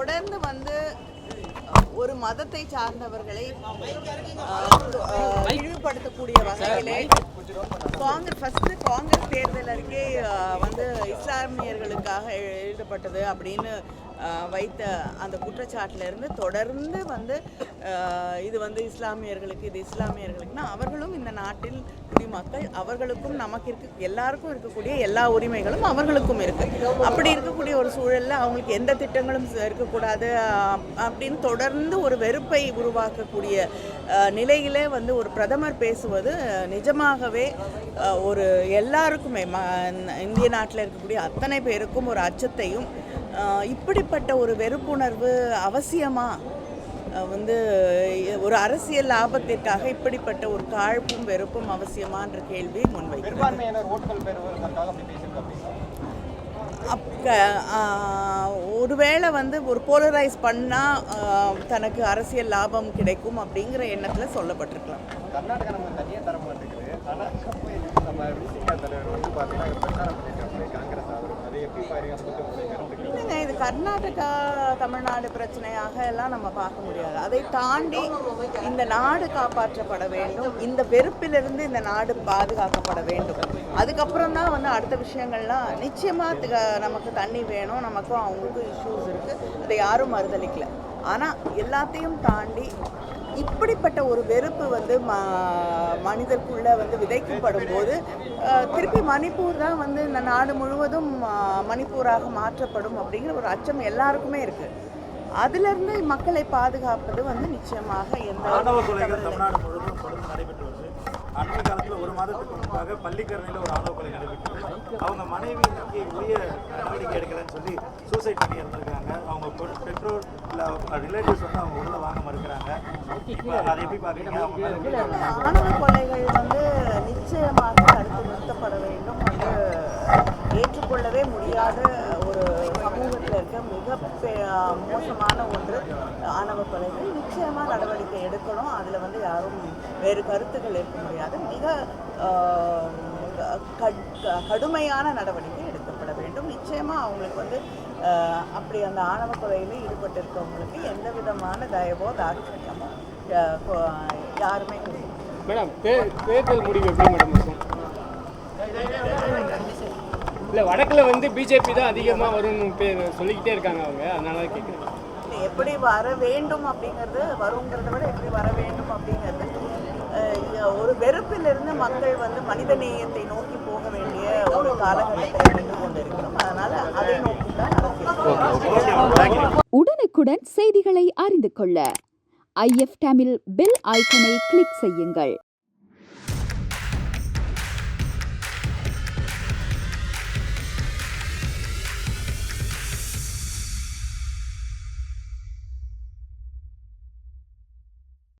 தொடர்ந்து வந்து ஒரு மதத்தை சார்ந்தவர்களை அஹ், இழிவுபடுத்தக்கூடிய வகையிலே காங்கிரஸ் ஃபர்ஸ்ட் காங்கிரஸ் தேர்தல் அறிக்கை அஹ், வந்து இஸ்லாமியர்களுக்காக எழுதப்பட்டது அப்படின்னு வைத்த அந்த குற்றச்சாட்டிலிருந்து தொடர்ந்து வந்து இது வந்து இஸ்லாமியர்களுக்கு இது இஸ்லாமியர்களுக்குன்னா அவர்களும் இந்த நாட்டில் குடிமக்கள் அவர்களுக்கும் நமக்கு இருக்கு எல்லாருக்கும் இருக்கக்கூடிய எல்லா உரிமைகளும் அவர்களுக்கும் இருக்குது அப்படி இருக்கக்கூடிய ஒரு சூழலில் அவங்களுக்கு எந்த திட்டங்களும் இருக்கக்கூடாது அப்படின்னு தொடர்ந்து ஒரு வெறுப்பை உருவாக்கக்கூடிய நிலையிலே வந்து ஒரு பிரதமர் பேசுவது நிஜமாகவே ஒரு எல்லாருக்குமே ம இந்திய நாட்டில் இருக்கக்கூடிய அத்தனை பேருக்கும் ஒரு அச்சத்தையும் இப்படிப்பட்ட ஒரு வெறுப்புணர்வு அவசியமா? அஹ், வந்து ஒரு அரசியல் லாபத்திற்காக இப்படிப்பட்ட ஒரு காழ்ப்பும் வெறுப்பும் அவசியமான்ற அப்படி பேசியிருக்காங்க. அப்ப ஒருவேளை வந்து ஒரு போலரைஸ் பண்ணால் தனக்கு அரசியல் லாபம் கிடைக்கும் அப்படிங்கிற எண்ணத்தில் சொல்லப்பட்டிருக்கலாம். கர்நாடகா நம்ம தனியாக தர மாட்டேங்குது ஆனால் நம்ம விசிகா தலைவர் வந்து பார்த்தீங்கன்னா பிரச்சாரம் பண்ணியிருக்காங்க காங்கிரஸ் அவர் அதை எப்படி பாருங்க அதை பற்றி உங்களுக்கு கருத்துக்கள் இல்லைங்க இது கர்நாடகா தமிழ்நாடு பிரச்சனையாக எல்லாம் நம்ம பார்க்க முடியாது. அதை தாண்டி இந்த நாடு காப்பாற்றப்பட வேண்டும். இந்த வெறுப்பிலிருந்து இந்த நாடு பாதுகாக்கப்பட வேண்டும். அதுக்கப்புறம் தான் வந்து அடுத்த விஷயங்கள்லாம் நிச்சயமாக நமக்கு தண்ணி வேணும். நமக்கும் அவங்களுக்கும் இஷ்யூஸ் இருக்குது அதை யாரும் மறுதளிக்கல. ஆனால் எல்லாத்தையும் தாண்டி இப்படிப்பட்ட ஒரு வெறுப்பு வந்து ம மனிதருக்குள்ள வந்து விதைக்கப்படும் போது திருப்பி மணிப்பூர் தான் வந்து இந்த நாடு முழுவதும் மணிப்பூராக மாற்றப்படும் அப்படிங்கிற ஒரு அச்சம் எல்லாருக்குமே இருக்கு அதிலிருந்து மக்களை பாதுகாப்பது வந்து நிச்சயமாக எந்த. தமிழ்நாடு முழுவதும் நடைபெற்று வருது அண்மை காலத்தில் ஒரு மாதத்துக்கு முன்பாக பள்ளிக்கரணையில் ஒரு ஆணவ கொலை நடைபெற்றது அவங்க மனைவி இன்னைக்கு உரிய நடவடிக்கை எடுக்கலைன்னு சொல்லி சூசைட் பண்ணி இருந்திருக்காங்க அவங்க பெற்றோர் இல்லை ரிலேட்டிவ்ஸ் வந்து அவங்க உள்ள வாங்க மறுக்கிறாங்க. இப்போ அதை எப்படி பார்க்குறீங்க ஆணவ கொலைகள் வந்து நிச்சயமாக தடுத்து நிறுத்தப்பட வேண்டும் ஏற்றுக்கொள்ளவே முடியாத ஒரு சமூகத்தில் இருக்க மிக பெ- மோசமான ஒன்று ஆணவ கொலைகள். நிச்சயமாக நடவடிக்கை எடுக்கணும். அதில் வந்து யாரும் வேறு கருத்துக்கள் இருக்க முடியாது. மிக கட்- கடுமையான நடவடிக்கை எடுக்கப்பட வேண்டும். நிச்சயமாக அவங்களுக்கு வந்து அப்படி அந்த ஆணவ கொலையில் ஈடுபட்டிருக்கவங்களுக்கு எந்த விதமான தயவோ தாட்சணியமோ யாருமே கிடையாது. மேடம் தேர்தல் முடிவு எப்படி மேடம் இருக்கும்? இல்லை வடக்கில் வந்து பிஜேபி தான் அதிகமாக வரும்னு சொல்லிக்கிட்டே இருக்காங்க அவங்க. அதனால தான் கேட்குறேன் எப்படி வர வேண்டும் அப்படிங்கிறது வருங்கிறத விட எப்படி வர வேண்டும் அப்படிங்கிறது ஒரு வெறுப்பிலிருந்து மக்கள் வந்து மனித நேயத்தை நோக்கி போக வேண்டிய ஒரு காலகட்டத்தை நின்று கொண்டிருக்கிறோம். அதனால அதை நோக்கி தான் உடனுக்குடன் செய்திகளை அறிந்து கொள்ள ஐஎஃப் தமிழ் பெல் ஐக்கனை கிளிக் செய்யுங்கள்.